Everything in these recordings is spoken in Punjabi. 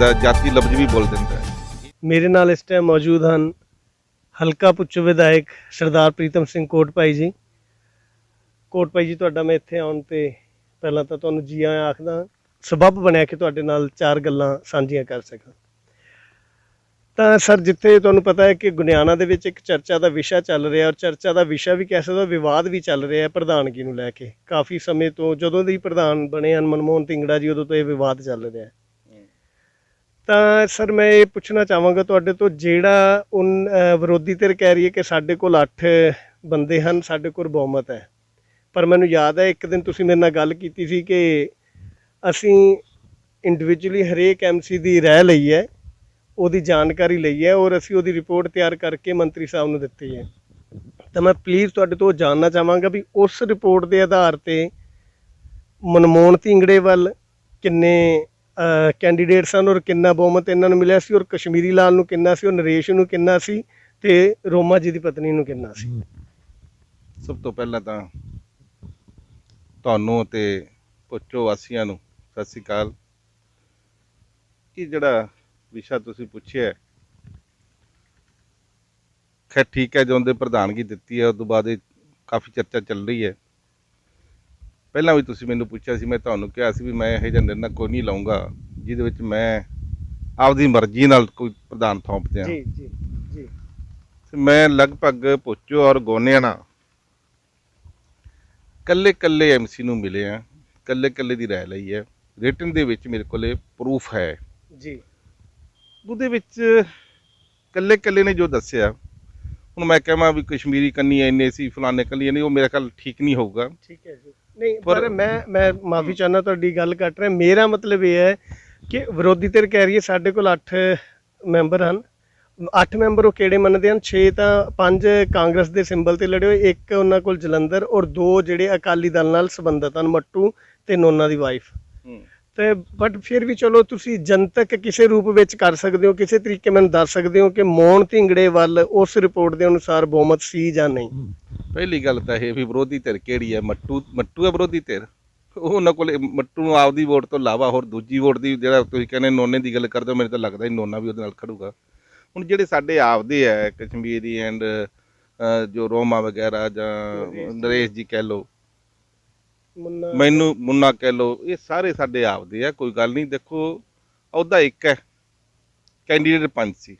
ਦਿੰਦਾ ਜਾਤੀ ਲਫ਼ਜ਼ ਵੀ ਬੋਲ ਦਿੰਦਾ ਹੈ। ਮੇਰੇ ਨਾਲ ਇਸ ਟਾਈਮ ਮੌਜੂਦ ਹਨ ਹਲਕਾ ਪੁੱਛੋ ਵਿਧਾਇਕ ਸਰਦਾਰ ਪ੍ਰੀਤਮ ਸਿੰਘ ਕੋਟਪਾਈ ਜੀ। ਕੋਟਪਾਈ ਜੀ, ਤੁਹਾਡਾ ਮੈਂ ਇੱਥੇ ਆਉਣ ਤੇ ਪਹਿਲਾਂ ਤਾਂ ਤੁਹਾਨੂੰ ਜੀ ਆਇਆਂ ਆਖਦਾ ਸਬਬ ਬਣਿਆ ਕਿ ਤੁਹਾਡੇ ਨਾਲ ਚਾਰ ਗੱਲਾਂ ਸਾਂਝੀਆਂ ਕਰ ਸਕਾਂ। ਤਾਂ ਸਰ, ਜਿੱਥੇ ਤੁਹਾਨੂੰ ਪਤਾ ਹੈ ਕਿ ਗੁਨਿਆਣਾ ਦੇ ਵਿੱਚ ਇੱਕ ਚਰਚਾ ਦਾ ਵਿਸ਼ਾ ਚੱਲ ਰਿਹਾ ਔਰ ਚਰਚਾ ਦਾ ਵਿਸ਼ਾ ਵੀ ਕਹਿ ਸਕਦੇ, ਵਿਵਾਦ ਵੀ ਚੱਲ ਰਿਹਾ ਹੈ ਪ੍ਰਧਾਨਗੀ ਨੂੰ ਲੈ ਕੇ। ਕਾਫੀ ਸਮੇਂ ਤੋਂ ਜਦੋਂ ਦੇ ਪ੍ਰਧਾਨ ਬਣੇ ਹਨ ਮਨਮੋਹਨ ਤਿੰਗੜਾ ਜੀ, ਉਦੋਂ ਤੋਂ ਇਹ ਵਿਵਾਦ ਚੱਲ ਰਿਹਾ ਹੈ। ਤਾਂ ਸਰ ਮੈਂ ਇਹ ਪੁੱਛਣਾ ਚਾਹਾਂਗਾ ਤੁਹਾਡੇ ਤੋਂ ਜਿਹੜਾ ਉਨ ਵਿਰੋਧੀ ਧਿਰ ਕਹਿ ਰਹੀ ਹੈ ਕਿ ਸਾਡੇ ਕੋਲ 8 ਬੰਦੇ ਹਨ, ਸਾਡੇ ਕੋਲ ਬਹੁਮਤ ਹੈ। ਪਰ ਮੈਨੂੰ ਯਾਦ ਹੈ, ਇੱਕ ਦਿਨ ਤੁਸੀਂ ਮੇਰੇ ਨਾਲ ਗੱਲ ਕੀਤੀ ਸੀ ਕਿ ਅਸੀਂ ਇੰਡੀਵਿਜੂਅਲੀ ਹਰੇਕ ਐਮਸੀ ਦੀ ਰਹਿ ਲਈ ਹੈ, ਉਹਦੀ ਜਾਣਕਾਰੀ ਲਈ ਹੈ ਔਰ ਅਸੀਂ ਉਹਦੀ ਰਿਪੋਰਟ ਤਿਆਰ ਕਰਕੇ ਮੰਤਰੀ ਸਾਹਿਬ ਨੂੰ ਦਿੱਤੀ ਹੈ। ਤਾਂ ਮੈਂ ਪਲੀਜ਼ ਤੁਹਾਡੇ ਤੋਂ ਜਾਣਨਾ ਚਾਹਾਂਗਾ ਵੀ ਉਸ ਰਿਪੋਰਟ ਦੇ ਆਧਾਰ ਤੇ ਮਨਮੋਹਨ ਧਿੰਗੜੇ ਵੱਲ ਕਿੰਨੇ ਕੈਂਡੀਡੇਟ ਸਨ ਔਰ ਕਿੰਨਾ ਬਹੁਮਤ ਇਹਨਾਂ ਨੂੰ ਮਿਲਿਆ ਸੀ ਔਰ ਕਸ਼ਮੀਰੀ ਲਾਲ ਨੂੰ ਕਿੰਨਾ ਸੀ, ਔਰ ਨਰੇਸ਼ ਨੂੰ ਕਿੰਨਾ ਸੀ ਤੇ ਰੋਮਾ ਜੀ ਦੀ ਪਤਨੀ ਨੂੰ ਕਿੰਨਾ ਸੀ? ਸਭ ਤੋਂ ਪਹਿਲਾਂ ਤਾਂ ਤੁਹਾਨੂੰ ਤੇ ਪੁੱਛੋ ਵਾਸੀਆਂ ਨੂੰ, ਸਤਿ ਸ੍ਰੀ ਅਕਾਲ। ਇਹ ਜਿਹੜਾ ਵਿਸ਼ਾ ਤੁਸੀਂ ਪੁੱਛਿਆ, ਖੈਰ ਠੀਕ ਹੈ ਜਦੋਂ ਦੇ ਪ੍ਰਧਾਨਗੀ ਦਿੱਤੀ ਹੈ ਉਸ ਤੋਂ ਬਾਅਦ ਇਹ ਕਾਫੀ ਚਰਚਾ ਚੱਲ ਰਹੀ ਹੈ। ਪਹਿਲਾਂ ਵੀ ਤੁਸੀਂ ਮੈਨੂੰ ਪੁੱਛਿਆ ਸੀ ਮੈਂ ਤੁਹਾਨੂੰ ਕਿਹਾ ਸੀ ਵੀ ਮੈਂ ਇਹ ਜਿਹਾ ਨਿਰਣਾ ਕੋਈ ਨਹੀਂ ਲਵਾਂਗਾ ਜਿਹਦੇ ਵਿੱਚ ਮੈਂ ਆਪਦੀ ਮਰਜ਼ੀ ਨਾਲ ਕੋਈ ਪ੍ਰਧਾਨ ਥੋਪ ਦਿਆਂ ਜੀ ਜੀ ਜੀ। ਤੇ ਮੈਂ ਲਗਭਗ ਪੁੱਛੋ ਔਰ ਗੋਨਿਆਣਾ ਕੱਲੇ ਕੱਲੇ ਐਮਸੀ ਨੂੰ ਮਿਲੇ ਆ ਕੱਲੇ ਕੱਲੇ ਦੀ ਰਾਏ ਲਈ ਹੈ ਰਿਟਨ ਦੇ ਵਿੱਚ ਮੇਰੇ ਕੋਲੇ ਪ੍ਰੂਫ ਹੈ। ਜੀ। ਉਹਦੇ ਵਿੱਚ ਕੱਲੇ ਕੱਲੇ ਨੇ ਜੋ ਦੱਸਿਆ ਹੁਣ ਮੈਂ ਕਹਾਂ ਵੀ ਕਸ਼ਮੀਰੀ ਕੰਨੀ ਇੰਨੇ ਸੀ ਫਲਾਣੇ ਕੰਨੀ ਨਹੀਂ ਉਹ ਮੇਰੇ ਖਿਆਲ ਠੀਕ ਨਹੀਂ ਹੋਊਗਾ। ਠੀਕ ਹੈ ਜੀ। ਨਹੀਂ ਪਰ- ਮੈਂ ਮੈਂ ਮਾਫੀ ਚਾਹਨਾ ਤੁਹਾਡੀ ਗੱਲ ਕੱਟ ਰਿਹਾ। ਮੇਰਾ ਮਤਲਬ ਇਹ ਹੈ ਕਿ ਵਿਰੋਧੀ ਧਿਰ ਕਹਿ ਰਹੀ ਹੈ ਸਾਡੇ ਕੋਲ 8 ਮੈਂਬਰ ਹਨ। 8 ਮੈਂਬਰ ਉਹ ਕਿਹੜੇ ਮੰਨਦੇ ਹਨ? 6 ਤਾਂ 5 ਕਾਂਗਰਸ ਦੇ ਸਿੰਬਲ ਤੇ ਲੜੇ ਹੋਏ ਇੱਕ ਉਹਨਾਂ ਕੋਲ ਜਲੰਧਰ ਔਰ ਦੋ ਜਿਹੜੇ ਅਕਾਲੀ ਦਲ ਨਾਲ ਸੰਬੰਧਿਤ ਹਨ ਮੱਟੂ ਤੇ ਨੋਨਾ ਦੀ ਵਾਈਫ ਤੇ ਬਟ ਫਿਰ ਵੀ ਚਲੋ ਤੁਸੀਂ ਜਨਤਕ ਕਿਸੇ ਰੂਪ ਵਿੱਚ ਕਰ ਸਕਦੇ ਹੋ ਕਿਸੇ ਤਰੀਕੇ ਮੈਨੂੰ ਦੱਸ ਸਕਦੇ ਹੋ ਕਿ ਮੋਹਨ ਢਿੰਗੜੇ ਵੱਲ ਉਸ ਰਿਪੋਰਟ ਦੇ ਅਨੁਸਾਰ ਬਹੁਮਤ ਸੀ ਜਾਂ ਨਹੀਂ? ਪਹਿਲੀ ਗੱਲ ਤਾਂ ਇਹ ਵੀ ਵਿਰੋਧੀ ਧਿਰ ਕਿਹੜੀ ਹੈ? ਮੱਟੂ ਮੱਟੂ ਹੈ ਵਿਰੋਧੀ ਧਿਰ? ਉਹ ਉਹਨਾਂ ਕੋਲੇ ਮੱਟੂ ਨੂੰ ਆਪਦੀ ਵੋਟ ਤੋਂ ਇਲਾਵਾ ਹੋਰ ਦੂਜੀ ਵੋਟ ਦੀ ਜਿਹੜਾ ਤੁਸੀਂ ਕਹਿੰਦੇ ਨੋਨੇ ਦੀ ਗੱਲ ਕਰਦੇ ਹੋ ਮੈਨੂੰ ਤਾਂ ਲੱਗਦਾ ਹੀ ਨੋਨਾ ਵੀ ਉਹਦੇ ਨਾਲ ਖੜੂਗਾ। ਹੁਣ ਜਿਹੜੇ ਸਾਡੇ ਆਪਦੇ ਹੈ ਕਸ਼ਮੀਰੀ ਐਂਡ ਜੋ ਰੋਮਾ ਵਗੈਰਾ ਜਾਂ ਨਰੇਸ਼ ਜੀ। ਕਹਿ ਲਓ। ਮੁੰਨਾ। ਮੈਨੂੰ ਕਹਿ ਲਓ ਇਹ ਸਾਰੇ ਸਾਡੇ ਆਪਦੇ ਆ ਕੋਈ ਗੱਲ ਨਹੀਂ ਦੇਖੋ ਉਹਦਾ ਇੱਕ ਹੈ ਕੈਂਡੀਡੇਟ ਪੰਜ ਸੀ।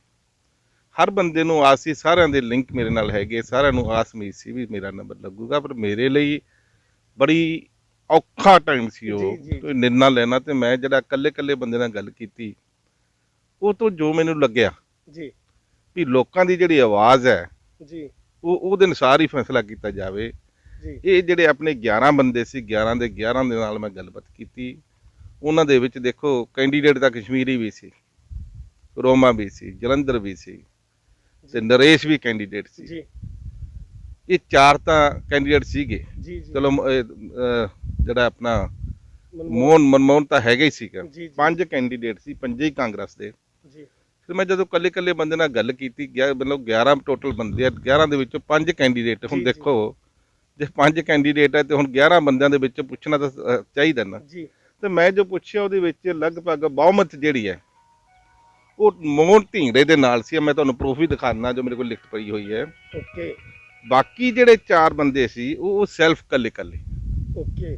ਹਰ ਬੰਦੇ ਨੂੰ ਆਸ ਸੀ ਸਾਰਿਆਂ ਦੇ ਲਿੰਕ ਮੇਰੇ ਨਾਲ ਹੈਗੇ ਸਾਰਿਆਂ ਨੂੰ ਆਸ ਉਮੀਦ ਸੀ ਵੀ ਮੇਰਾ ਨੰਬਰ ਲੱਗੂਗਾ ਪਰ ਮੇਰੇ ਲਈ ਬੜੀ ਔਖਾ ਟਾਈਮ ਸੀ ਉਹ। ਕੋਈ ਨਿਰਣਾ ਲੈਣਾ ਤੇ ਮੈਂ ਜਿਹੜਾ ਇਕੱਲੇ ਇਕੱਲੇ ਬੰਦੇ ਨਾਲ ਗੱਲ ਕੀਤੀ ਉਹ ਤੋਂ ਜੋ ਮੈਨੂੰ ਲੱਗਿਆ ਜੀ। ਵੀ ਲੋਕਾਂ ਦੀ ਜਿਹੜੀ ਆਵਾਜ਼ ਹੈ ਜੀ। ਉਹ ਉਹਦੇ ਅਨੁਸਾਰ ਹੀ ਫੈਸਲਾ ਕੀਤਾ ਜਾਵੇ। ਜੀ। ਇਹ ਜਿਹੜੇ ਆਪਣੇ 11 ਬੰਦੇ ਸੀ 11 ਦੇ 11 ਦੇ ਨਾਲ ਮੈਂ ਗੱਲਬਾਤ ਕੀਤੀ ਉਹਨਾਂ ਦੇ ਵਿੱਚ ਦੇਖੋ ਕੈਂਡੀਡੇਟ ਤਾਂ ਕਸ਼ਮੀਰੀ ਵੀ ਸੀ ਰੋਮਾ ਵੀ ਸੀ ਜਲੰਧਰ ਵੀ ਸੀ। ਤੇ ਨਰੇਸ਼ ਵੀ ਕੈਂਡੀਡੇਟ ਸੀ। ਜੀ। ਇਹ ਚਾਰ ਤਾਂ ਕੈਂਡੀਡੇਟ ਸੀਗੇ। ਜੀ ਜੀ। ਚਲੋ ਜਿਹੜਾ ਆਪਣਾ ਮੋਹਨ ਮਨਮੋਹਨ ਤਾਂ ਹੈਗਾ ਹੀ ਸੀਗਾ। ਪੰਜ ਕੈਂਡੀਡੇਟ ਸੀ ਪੰਜੇ ਹੀ ਕਾਂਗਰਸ ਦੇ। ਜੀ। ਫਿਰ ਮੈਂ ਜਦੋਂ ਕੱਲੇ ਕੱਲੇ ਬੰਦੇ ਨਾਲ ਗੱਲ ਕੀਤੀ ਗਿਆ ਮਤਲਬ 11 ਟੋਟਲ ਬੰਦੇ ਆ 11 ਦੇ ਵਿੱਚੋਂ ਪੰਜ ਕੈਂਡੀਡੇਟ ਹੁਣ। ਦੇਖੋ ਜੇ ਪੰਜ ਕੈਂਡੀਡੇਟ ਹੈ ਤੇ ਹੁਣ 11 ਬੰਦਿਆਂ ਦੇ ਵਿੱਚੋਂ ਪੁੱਛਣਾ ਤਾਂ ਚਾਹੀਦਾ ਨਾ। ਜੀ। ਤੇ ਮੈਂ ਜੋ ਪੁੱਛਿਆ ਉਹਦੇ ਵਿੱਚ ਲਗਭਗ ਬਹੁਮਤ ਜਿਹੜੀ ਹੈ ਉਹ ਮੋਹਨ ਢੀਂਗੜੇ ਦੇ ਨਾਲ ਸੀ ਮੈਂ ਤੁਹਾਨੂੰ ਪ੍ਰੂਫ ਵੀ ਦਿਖਾਉਣਾ ਜੋ ਮੇਰੇ ਕੋਲ ਲਿਖਤ ਪਈ ਹੋਈ ਹੈ। ਓਕੇ ਬਾਕੀ ਜਿਹੜੇ ਚਾਰ ਬੰਦੇ ਸੀ ਉਹ ਸੈਲਫ ਕੱਲੇ ਕੱਲੇ। ਓਕੇ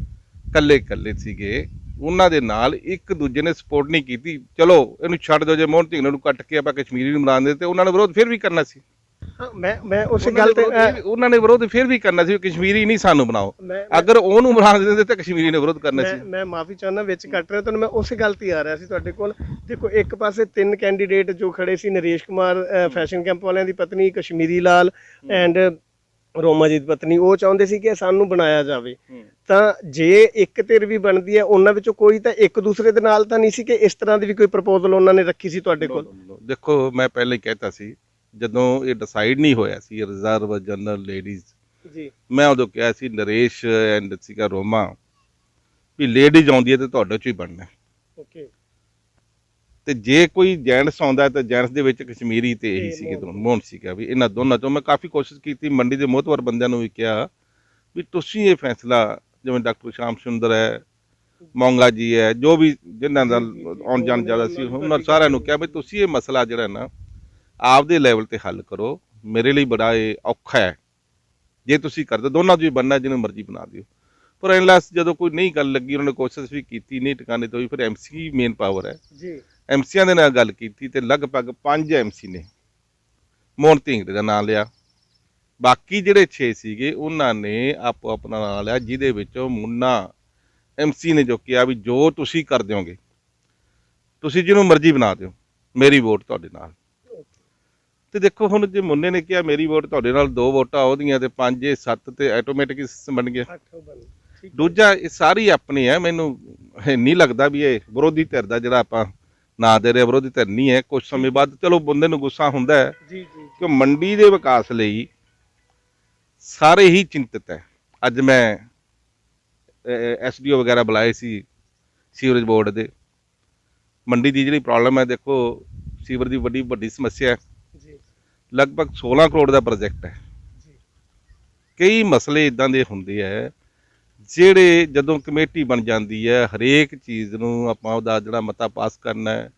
ਕੱਲੇ ਕੱਲੇ ਸੀਗੇ। ਉਹਨਾਂ ਦੇ ਨਾਲ ਇੱਕ ਦੂਜੇ ਨੇ ਸਪੋਰਟ ਨਹੀਂ ਕੀਤੀ। ਚਲੋ ਇਹਨੂੰ ਛੱਡ ਦਿਓ ਜੇ ਮੋਹਨ ਢੀਂਗੜੇ ਨੂੰ ਕੱਟ ਕੇ ਆਪਾਂ ਕਸ਼ਮੀਰੀ ਨੂੰ ਬਣਾਉਂਦੇ ਤੇ ਉਹਨਾਂ ਨੇ ਵਿਰੋਧ ਫਿਰ ਵੀ ਕਰਨਾ ਸੀ। ਮੈਂ ਮੈਂ ਉਸ ਗੱਲ ਤੇ ਉਹਨਾਂ ਨੇ ਵਿਰੋਧ ਫਿਰ ਵੀ ਕਰਨਾ ਸੀ ਕਸ਼ਮੀਰੀ ਨਹੀਂ ਸਾਨੂੰ ਬਣਾਓ। ਅਗਰ ਉਹਨੂੰ ਬਣਾ ਦਿੰਦੇ ਤਾਂ ਕਸ਼ਮੀਰੀ ਨੇ ਵਿਰੋਧ ਕਰਨਾ ਸੀ। ਮੈਂ ਮਾਫੀ ਚਾਹੁੰਦਾ ਵਿੱਚ ਕੱਟ ਰਿਹਾ ਤੁਹਾਨੂੰ ਮੈਂ ਉਸੇ ਗੱਲ ਤੇ ਆ ਰਿਹਾ ਸੀ ਤੁਹਾਡੇ ਕੋਲ। ਦੇਖੋ ਇੱਕ ਪਾਸੇ ਤਿੰਨ ਕੈਂਡੀਡੇਟ ਜੋ ਖੜੇ ਸੀ ਨਰੇਸ਼ ਕੁਮਾਰ ਫੈਸ਼ਨ ਕੈਂਪ ਵਾਲਿਆਂ ਦੀ ਪਤਨੀ ਕਸ਼ਮੀਰੀ ਲਾਲ ਐਂਡ ਰੋਮਾ ਜੀ ਦੀ ਪਤਨੀ। ਉਹ ਚਾਹੁੰਦੇ ਸੀ ਕਿ ਸਾਨੂੰ ਬਣਾਇਆ ਜਾਵੇ। ਤਾਂ ਜੇ ਇੱਕ ਧਿਰ ਵੀ ਬਣਦੀ ਹੈ ਉਹਨਾਂ ਵਿੱਚੋਂ ਕੋਈ ਤਾਂ ਇੱਕ ਦੂਸਰੇ ਦੇ ਨਾਲ ਤਾਂ ਨਹੀਂ ਸੀ ਕਿ ਇਸ ਤਰ੍ਹਾਂ ਦੀ ਵੀ ਕੋਈ ਪ੍ਰਪੋਜ਼ਲ ਉਹਨਾਂ ਨੇ ਰੱਖੀ ਸੀ ਤੁਹਾਡੇ ਕੋਲ? ਦੇਖੋ ਮੈਂ ਪਹਿਲੇ ਹੀ ਕਹਿਤਾ ਸੀ ਜਦੋਂ ਇਹ ਡਿਸਾਈਡ ਨਹੀਂ ਹੋਇਆ ਸੀ ਰਿਜ਼ਰਵ ਜਨਰਲ ਲੇਡੀਜ਼ ਜੀ ਮੈਂ ਉਦੋਂ ਕਿਹਾ ਸੀ ਨਰੇਸ਼ ਐਂਡ ਸੀਗਾ ਰੋਮਾ ਵੀ ਲੇਡੀਜ਼ ਆਉਂਦੀ ਹੈ ਤੇ ਤੁਹਾਡੇ ਚੋਂ ਹੀ ਬਣਨਾ ਹੈ। ਓਕੇ ਤੇ ਜੇ ਕੋਈ ਜੈਂਟਸ ਆਉਂਦਾ ਤਾਂ ਜੈਂਟਸ ਦੇ ਵਿੱਚ ਕਸ਼ਮੀਰੀ ਤੇ ਇਹੀ ਸੀਗੇ। ਦੋਨੋਂ ਮੋਹਨ ਸੀਗਾ ਵੀ ਇਹਨਾਂ ਦੋਨਾਂ ਚੋਂ ਮੈਂ ਕਾਫੀ ਕੋਸ਼ਿਸ਼ ਕੀਤੀ ਮੰਡੀ ਦੇ ਮੋਹਤਵਰ ਬੰਦਿਆਂ ਨੂੰ ਵੀ ਕਿਹਾ ਵੀ ਤੁਸੀਂ ਇਹ ਫੈਸਲਾ ਜਿਵੇਂ ਡਾਕਟਰ ਸ਼ਾਮ ਸੁੰਦਰ ਹੈ ਮੌਂਗਾ ਜੀ ਹੈ ਜੋ ਵੀ ਜਿਨ੍ਹਾਂ ਦਾ ਆਉਣ ਜਾਣ ਜ਼ਿਆਦਾ ਸੀ ਉਹਨਾਂ ਸਾਰਿਆਂ ਨੂੰ ਕਿਹਾ ਵੀ ਤੁਸੀਂ ਇਹ ਮਸਲਾ ਜਿਹੜਾ ਨਾ ਆਪਦੇ ਲੈਵਲ ਤੇ ਹੱਲ ਕਰੋ। ਮੇਰੇ ਲਈ ਬੜਾ ਇਹ ਔਖਾ ਹੈ। ਜੇ ਤੁਸੀਂ ਕਰਦੇ ਦੋਨਾਂ ਹੀ ਬੰਨਾ ਜਿਹਨੂੰ ਮਰਜ਼ੀ ਬਣਾ ਦਿਓ। ਪਰ ਐਨਲੈਸ ਜਦੋਂ ਕੋਈ ਨਹੀਂ ਗੱਲ ਲੱਗੀ ਉਹਨਾਂ ਨੇ ਕੋਸ਼ਿਸ਼ ਵੀ ਕੀਤੀ ਨਹੀਂ ਟਿਕਾਣੇ ਤੋਂ ਹੀ ਫਿਰ ਐਮਸੀ ਮੇਨ ਪਾਵਰ ਹੈ। ਜੀ। ਐਮਸੀਆਂ ਦੇ ਨਾਲ ਗੱਲ ਕੀਤੀ ਤੇ ਲਗਭਗ 5 ਐਮਸੀ ਨੇ ਮੋਹਨ ਢਿੰਗੜੇ ਦਾ ਨਾਮ ਲਿਆ। ਬਾਕੀ ਜਿਹੜੇ 6 ਸੀਗੇ ਉਹਨਾਂ ਨੇ ਆਪੋ ਆਪਣਾ ਨਾਮ ਲਿਆ ਜਿਹਦੇ ਵਿੱਚੋਂ ਮੁੰਨਾ ਐਮਸੀ ਨੇ ਜੋ ਕਿਹਾ ਵੀ ਜੋ ਤੁਸੀਂ ਕਰ ਦਿਓਗੇ ਤੁਸੀਂ ਜਿਹਨੂੰ ਮਰਜ਼ੀ ਬਣਾ ਦਿਓ ਮੇਰੀ ਵੋਟ ਤੁਹਾਡੇ ਨਾਲ। ਤੇ ਦੇਖੋ ਹੁਣ ਜੇ ਮੁੰਨੇ ਨੇ ਕਿਹਾ ਮੇਰੀ ਵੋਟ ਤੁਹਾਡੇ ਨਾਲ ਦੋ ਵੋਟਾਂ ਉਹਦੀਆਂ ਤੇ ਪੰਜ ਇਹ ਸੱਤ ਤੇ ਆਟੋਮੈਟਿਕ ਬਣ ਗਿਆ। ਬਣ ਦੂਜਾ ਇਹ ਸਾਰੀ ਆਪਣੀ ਹੈ ਮੈਨੂੰ ਨਹੀਂ ਲੱਗਦਾ ਵੀ ਇਹ ਵਿਰੋਧੀ ਧਿਰ ਦਾ ਜਿਹੜਾ ਆਪਾਂ ਨਾਂ ਦੇ ਰਹੇ ਵਿਰੋਧੀ ਧਿਰ ਨਹੀਂ ਹੈ ਕੁਝ ਸਮੇਂ ਬਾਅਦ ਚਲੋ ਬੰਦੇ ਨੂੰ ਗੁੱਸਾ ਹੁੰਦਾ ਹੈ ਜੀ ਜੀ। ਕਿ ਮੰਡੀ ਦੇ ਵਿਕਾਸ ਲਈ ਸਾਰੇ ਹੀ ਚਿੰਤਤ ਹੈ। ਅੱਜ ਮੈਂ ਐਸਡੀਓ ਵਗੈਰਾ ਬੁਲਾਏ ਸੀ ਸੀਵਰੇਜ ਬੋਰਡ ਦੇ। ਮੰਡੀ ਦੀ ਜਿਹੜੀ ਪ੍ਰੋਬਲਮ ਹੈ ਦੇਖੋ ਸੀਵਰ ਦੀ ਵੱਡੀ ਵੱਡੀ ਸਮੱਸਿਆ ਹੈ। ਲਗਭਗ 16 ਕਰੋੜ ਦਾ ਪ੍ਰੋਜੈਕਟ ਹੈ। ਕਈ ਮਸਲੇ ਇਦਾਂ ਦੇ ਹੁੰਦੇ ਆ ਜਿਹੜੇ ਜਦੋਂ ਕਮੇਟੀ ਬਣ ਜਾਂਦੀ ਹੈ ਹਰੇਕ ਚੀਜ਼ ਨੂੰ ਆਪਾਂ ਉਹਦਾ ਜਿਹੜਾ ਮਤਾ ਪਾਸ ਕਰਨਾ ਹੈ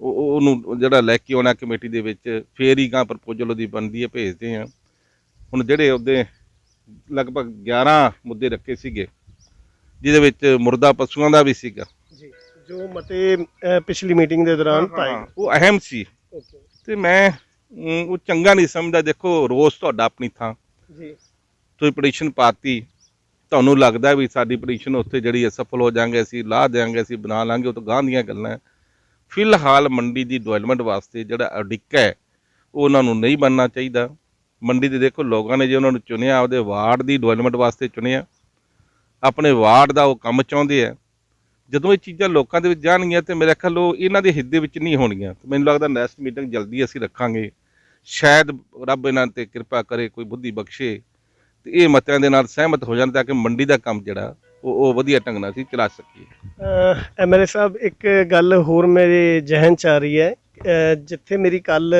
ਉਹ ਉਹ- ਉਹਨੂੰ ਜਿਹੜਾ ਲੈ ਕੇ ਆਉਣਾ ਕਮੇਟੀ ਦੇ ਵਿੱਚ ਫੇਰ ਹੀ ਗਾਂ ਪ੍ਰਪੋਜ਼ਲ ਉਹਦੀ ਬਣਦੀ ਹੈ ਭੇਜਦੇ ਆ ਹੁਣ ਜਿਹੜੇ ਉਹਦੇ ਲਗਭਗ 11 ਮੁੱਦੇ ਰੱਖੇ ਸੀਗੇ ਜਿਹਦੇ ਵਿੱਚ ਮੁਰਦਾ ਪਸ਼ੂਆਂ ਦਾ ਵੀ ਸੀਗਾ। ਜੀ ਜੋ ਮਤੇ ਪਿਛਲੀ ਮੀਟਿੰਗ ਦੇ ਦੌਰਾਨ ਪਾਏ ਉਹ ਅਹਿਮ ਸੀ। ਤੇ ਮੈਂ ਉਹ ਚੰਗਾ ਨਹੀਂ ਸਮਝਦਾ ਦੇਖੋ ਰੋਸ ਤੁਹਾਡਾ ਆਪਣੀ ਥਾਂ। ਜੀ। ਤੁਸੀਂ ਪਟੀਸ਼ਨ ਪਾਤੀ ਤੁਹਾਨੂੰ ਲੱਗਦਾ ਵੀ ਸਾਡੀ ਪਟੀਸ਼ਨ ਉੱਥੇ ਜਿਹੜੀ ਹੈ ਸਫਲ ਹੋ ਜਾਾਂਗੇ ਅਸੀਂ ਲਾ ਦੇਾਂਗੇ ਅਸੀਂ ਬਣਾ ਲਾਂਗੇ ਉਹ ਤਾਂ ਗਾਂ ਦੀਆਂ ਗੱਲਾਂ। ਫਿਲਹਾਲ ਮੰਡੀ ਦੀ ਡਿਵੈਲਪਮੈਂਟ ਵਾਸਤੇ ਜਿਹੜਾ ਅੜਿੱਕਾ ਹੈ ਉਹ ਉਹਨਾਂ ਨੂੰ ਨਹੀਂ ਬਣਨਾ ਚਾਹੀਦਾ। ਮੰਡੀ ਦੇ ਦੇਖੋ ਲੋਕਾਂ ਨੇ ਜੇ ਉਹਨਾਂ ਨੂੰ ਚੁਣਿਆ ਆਪਦੇ ਵਾਰਡ ਦੀ ਡਿਵੈਲਪਮੈਂਟ ਵਾਸਤੇ ਚੁਣਿਆ। ਆਪਣੇ ਵਾਰਡ ਦਾ ਉਹ ਕੰਮ ਚਾਹੁੰਦੇ ਆ ਜਦੋਂ ਇਹ ਚੀਜ਼ਾਂ ਲੋਕਾਂ ਦੇ ਵਿੱਚ ਜਾਣਗੀਆਂ ਤੇ ਮੇਰੇ ਖਿਆਲ ਉਹ ਇਹਨਾਂ ਦੇ ਹਿੱਦੇ ਵਿੱਚ ਨਹੀਂ ਹੋਣਗੀਆਂ। ਤੇ ਮੈਨੂੰ ਲੱਗਦਾ ਨੈਕਸਟ ਮੀਟਿੰਗ ਜਲਦੀ ਅਸੀਂ ਰੱਖਾਂਗੇ। ਸ਼ਾਇਦ ਰੱਬ ਇਹਨਾਂ ਤੇ ਕਿਰਪਾ ਕਰੇ, ਕੋਈ ਬੁੱਧੀ ਬਖਸ਼ੇ ਤੇ ਇਹ ਮਤਿਆਂ ਦੇ ਨਾਲ ਸਹਿਮਤ ਹੋ ਜਾਣ ਤਾਂ ਕਿ ਮੰਡੀ ਦਾ ਕੰਮ ਜਿਹੜਾ, ਉਹ ਉਹ ਵਧੀਆ ਢੰਗ ਨਾਲ ਅਸੀਂ ਚਲਾ ਸਕੀਏ। ਐਮਐਲਏ ਸਾਹਿਬ, ਇੱਕ ਗੱਲ ਹੋਰ ਮੇਰੇ ਜ਼ਿਹਨ ਚ ਆ ਰਹੀ ਹੈ। ਜਿੱਥੇ ਮੇਰੀ ਕੱਲ